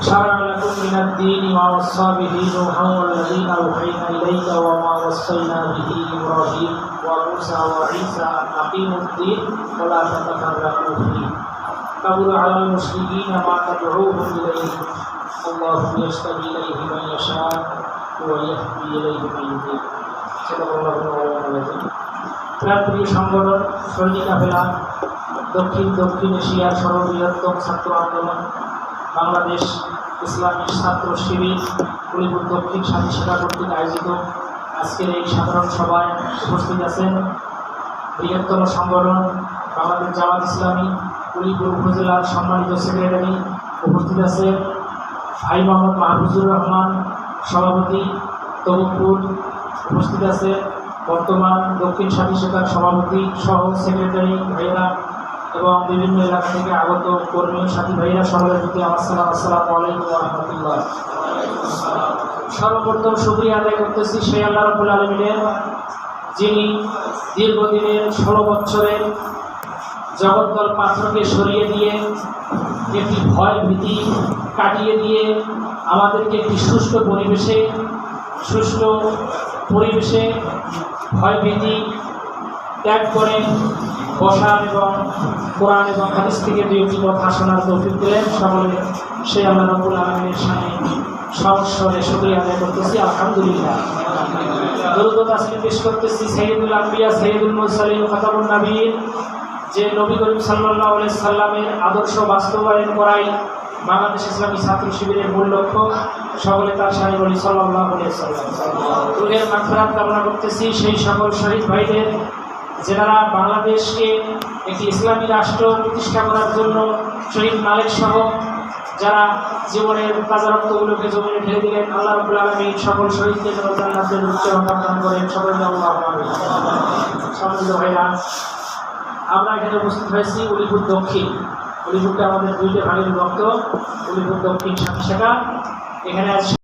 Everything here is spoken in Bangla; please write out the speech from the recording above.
شرع لكم من الدين ما وصى به نوحا والذي أوحينا إليك وما وصينا به إبراهيم وموسى وعيسى أن أقيموا الدين ولا تتفرقوا فيه كبر على المشركين ما تدعوهم إليه الله يجتبي إليه من يشاء ويهدي إليه من يريد صدق الله العظيم প্রাণপ্রিয় সংগঠন সৈনিক কাফেলা দক্ষিণ দক্ষিণ এশিয়ার সর্ববৃহত্তম ছাত্র আন্দোলন বাংলাদেশ ইসলামী ছাত্র শিবির দক্ষিণ স্বাধীন সেবা কর্তৃক আয়োজিত। আজকের এই সাধারণ সভায় উপস্থিত আছেন বৃহত্তম সংগঠন বাংলাদেশ জামাত ইসলামী কুলিপুর উপজেলার সম্মানিত সেক্রেটারি উপস্থিত আছেন ভাই মোহাম্মদ মাহফুজুর রহমান সভাপতি তবুকপুর উপস্থিত আছে বর্তমান দক্ষিণ সাথী সভাপতি সহ সেক্রেটারি ভাইয়েরা এবং বিভিন্ন এলাকা থেকে আগত কর্মী সাথী ভাইয়েরা সকলের প্রতি আমার সালাম, আসসালামু আলাইকুম রহমতুল্লাহ। সর্বপ্রথম শুক্রিয়া আদায় করতেছি সেই আল্লাহ রবুল আলমিনের, যিনি দীর্ঘদিনের ষোলো বছরের জগদ্দল পাথরকে সরিয়ে দিয়ে একটি ভয় ভীতি কাটিয়ে দিয়ে আমাদেরকে একটি সুষ্ঠু পরিবেশে সুষ্ঠু পরিবেশে ভয় ভীতি ত্যাগ করে বসার এবং কোরআন এবং হাদিস থেকে দুই একটি কথা শোনার তৌফিক দিলেন, সকলে সে আল্লাহ রবুল আলমের সামনে সহস্বরে শুক্রিয়া আদায় করতেছি, আলহামদুলিল্লাহ। দরুদ আসলে পেশ করতেছি সৈয়দুল আম্বিয়া সৈয়দুল মুরসালিন খতাবুল নবীন যে নবী করিম সাল্লাহ সাল্লামের আদর্শ বাস্তবায়ন করাই বাংলাদেশ ইসলামী ছাত্র শিবিরের মূল লক্ষ্য। সকলে তার সারি বলি সাল্লাহ রুহের মাফরাত কামনা করতেছি সেই সকল শহীদ ভাইদের যারা বাংলাদেশকে একটি ইসলামী রাষ্ট্র প্রতিষ্ঠা করার জন্য শহীদ মালিক সহ যারা জীবনের তাজা রক্তগুলোকে জমিনে ঢেলে দিলেন, আল্লাহ রবুল আলমী সকল শহীদকে যেন জান্নাতের উচ্চ দান করেন। সকল সম্মিলিত ভাইরা, আমরা এখানে উপস্থিত হয়েছি উলিপুর দক্ষিণ। উলিপুরটা আমাদের দুইটা ভাগের রক্ত উলিপুর দক্ষিণ শাখা এখানে আজ